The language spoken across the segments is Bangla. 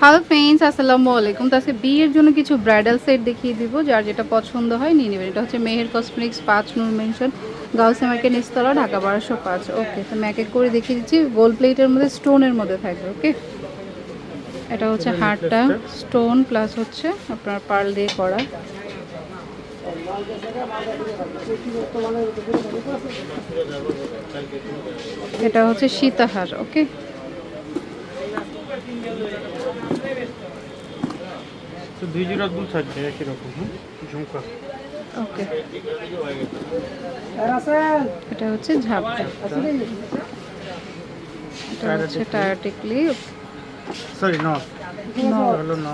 হ্যালো ফ্রেন্ডস, আসসালামু আলাইকুম। তো বিয়ের জন্য কিছু ব্রাইডাল সেট দেখিয়ে দিব, যার যেটা পছন্দ হয় নিয়ে নেবেন। এটা হচ্ছে মেহের কসমেটিক্স পাঁচ Noor mansion girls market Nistala, Dhaka বারোশো পাঁচ। ওকে, তো আমি এক করে দেখিয়ে দিচ্ছি, গোল্ড প্লেটের মধ্যে, স্টোনের মধ্যে থাকবে, ওকে? এটা হচ্ছে হারটা, স্টোন প্লাস হচ্ছে আপনার পার্ল দিয়ে করা। এটা হচ্ছে সীতাহার, ওকে? তো দুই জোড়া দুল থাকবে একই রকম হ্যাঁ? ঝুমকা। ওকে। এটা হচ্ছে ঝাপটা। এটা হচ্ছে টায়ারটিকলি সরি নট হলো ন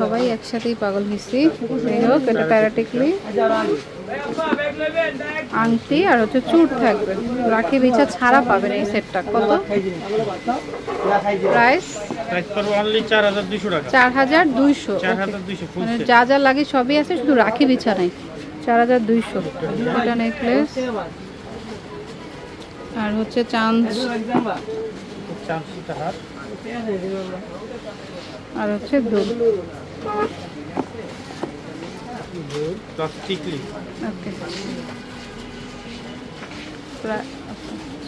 সবাই একসাথেই পাগল হয়েছি। যাই হোক এটা প্যারাটিকলি আংটি আর হচ্ছে চুট থাকবে। রাখি বিছা ছাড়া পাবেন এই সেটটা। কত? প্রাইস? প্রাইস পড়বে অনলি টাকা। ফুল মানে যা যা লাগে সবই আছে শুধু রাখি বিছানায়। চার হাজার দুইশো। এটা নেকলেস আর হচ্ছে হাত আর হচ্ছে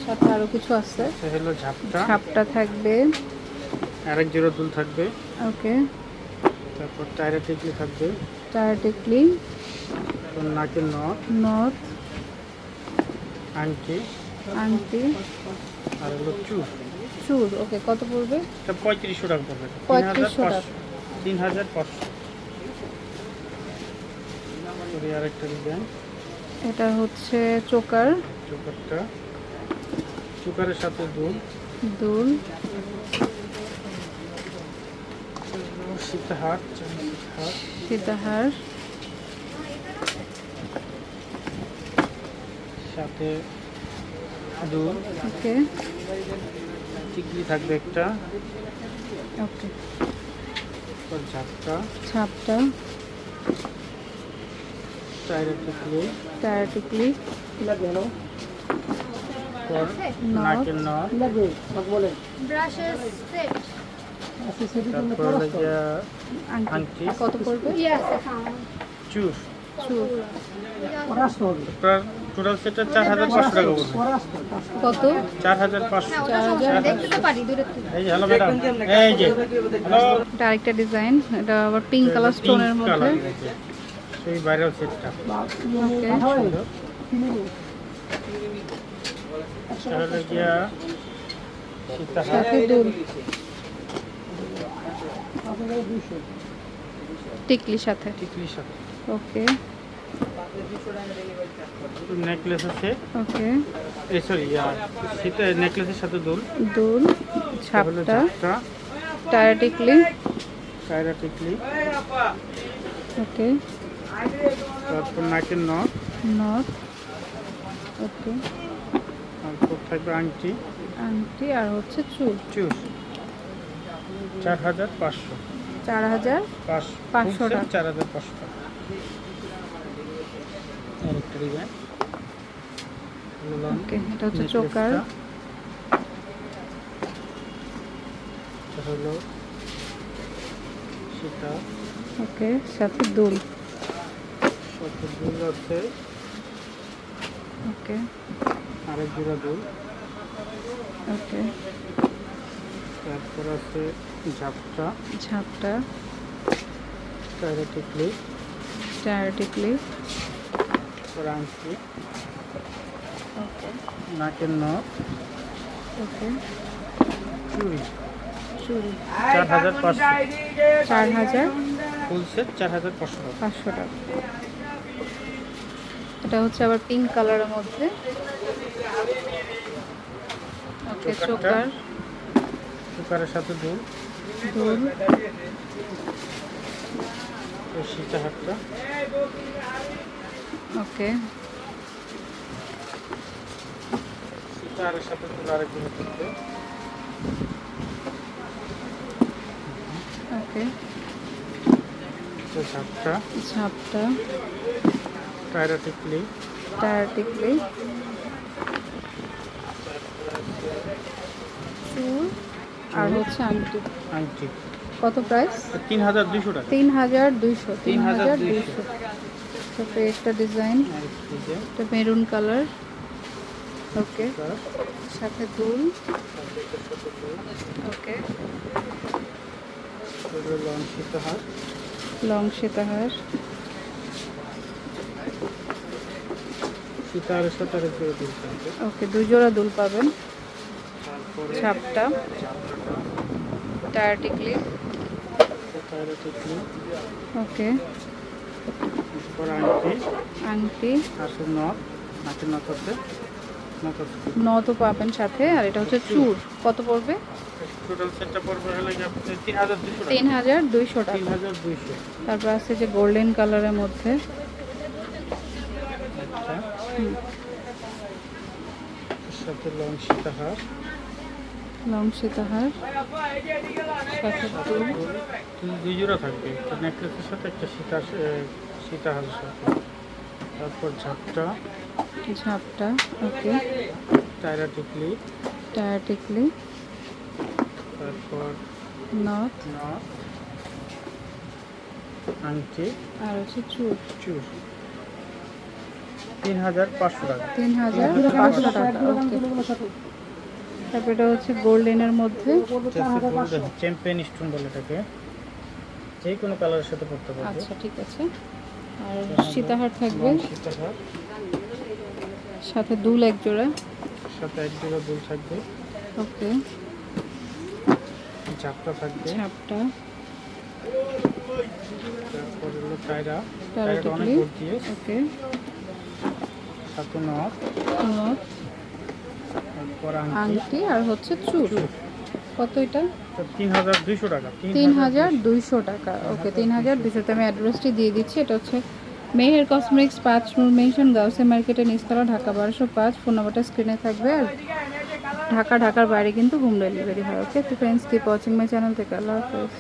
সাথে আরও কিছু আছে। ঝাপটা। ছাপটা থাকবে। আরেক জোড়া দুল থাকবে। ওকে। তারপর টায়ারে টিকলি থাকবে। টায়ার টিকলি। নাকের নট নথ আংটি। আংটি। আর হলো চুর চুর ওকে কত পড়বে? এটা পঁয়ত্রিশশো টাকা পড়বে। পঁয়ত্রিশশো টাকা। তিন হাজার পাঁচশো আরেকটা ডিজাইন এটা হচ্ছে চোকার। চোকারটা। চোকারের সাথে দুল। দুল। সীতাহার সীতাহার সাথে দুল ওকে। টিকলি থাকবে একটা। ওকে। তারপর ঝাপটা। ছাপটা টায়ারের টিকলি। টায়ার টিকলি। তারপর নাকের নট তারপর হলো গিয়া আংটি। আংটি। কত পড়বে? চুর। চুর। টোটাল সেটটা চার হাজার পাঁচশো টাকা পড়বে। কত? চার হাজার পাঁচশো। এই যে হ্যালো ম্যাডাম। এই যে হ্যালো। এটা আরেকটা ডিজাইন এটা আবার পিঙ্ক কালার স্টোনের মধ্যে। সেই ভাইরাল সেটটা ওকে তাহলে গিয়া সীতাহার। সাথে দুল টিকলি সাথে? টিকলির সাথে। ওকে। নেকলেস আছে। ওকে। এই সরি সীতা নেকলেসের সাথে দুল। দুল ছাপটা টায়ার টিকলি। কায়রা টিকলি। ওকে। তারপর নাকের নখ। নথ ওকে। তারপর থাকবে আংটি। আংটি আর হচ্ছে চুল। চুস চার হাজার পাঁচশো। চার হাজার পাঁচ পাঁচশো। চার হাজার পাঁচশো। টাকা আরেকটা ডিজাইন। ওকে এটা হচ্ছে চোকার। হলো সেটা ওকে সাথে দুল। সাথে দুল আছে। ওকে। আরেক জোড়া দুল। ওকে। তারপর আছে ঝাপটা। ঝাপটা। চাইরা টিকলি টায়ার টিকলি তারপর আংটি ওকে নাকের নখ ওকে চুড়ি চুড়ি চার হাজার পাঁচশো। চার হাজার। ফুল সেট চার হাজার পাঁচশো টাকা। পাঁচশো টাকা। এটা হচ্ছে আবার পিঙ্ক কালারের মধ্যে। ওকে। চোকার কুকারের সাথে দুল। দুল। সীতা হাটটা ওকে। সীতাহারের সাথে দুল আরেক জোড়া থাকবে ওকে। ঝাপটা। ঝাপটা। টায়রা টিকলি টায়ার টিকলি চুল। আর হচ্ছে আংটি। আংটি। কত প্রাইস তিন হাজার দুইশো টাকা। তিন হাজার দুইশো তিন হাজার 3,200 দুইশো। তারপরে একটা ডিজাইন এটা মেরুন কালার ওকে সাথে দুল। ওকে লং সীতাহার। লং সীতাহার। সীতাহারের সাথে ওকে দুই জোড়া দুল পাবেন। ছাপটা। টায়ার টিকলি। ওকে। আংটি। আছে। নতো পাবেন সাথে আর এটা হচ্ছে চুর। কত পড়বে? তিন হাজার দুইশো টাকা। তারপর আছে যে গোল্ডেন কালারের মধ্যে। একটা সাথে লং সীতাহার লং সীতাহার দুল দুই। জোড়া থাকবে। একটা নেকলেসের সাথে একটা সীতা সীতাহারের সাথে। তারপর ঝাপটা। ঝাপটা ওকে। টায়রা টিকলি টায়ার টিকলি তারপর নথ নখ আংটি। আর হচ্ছে চুর চুর তিন হাজার পাঁচশো টাকা। তিন হাজার পাঁচশো টাকা ওকে। তারপর এটা হচ্ছে গোল্ডেনের মধ্যে। চ্যাম্পিয়ন স্টোন বলে এটাকে। যে কোনো কালারের সাথে পড়তে পারবে। আচ্ছা ঠিক আছে। আর সীতাহার থাকবে। সীতাহার। সাথে দুল এক জোড়া। সাথে এক জোড়া দুল থাকবে। ওকে। ঝাপটা থাকবে। ঝাপটা। তারপর হলো টায়রা টায়রা অনেক। ভর্তি ওকে। সাথে তারপর আংটি আংটি আর হচ্ছে চুর কত এটা? তিন হাজার দুইশো টাকা। তিন হাজার দুইশো টাকা। ওকে তিন হাজার দুইশোতে আমি অ্যাড্রেসটি দিয়ে দিচ্ছি। এটা হচ্ছে মেহের কসমেটিক্স পাঁচ নূর মেনশন গাউসে মার্কেটে নিচতলা ঢাকা বারোশো পাঁচ। ফোন নাম্বারটা স্ক্রিনে থাকবে। আর ঢাকা ঢাকার বাইরে কিন্তু হোম ডেলিভারি হয়। ওকে তো friends keep watching my channel থেকে আল্লাহ হাফেজ।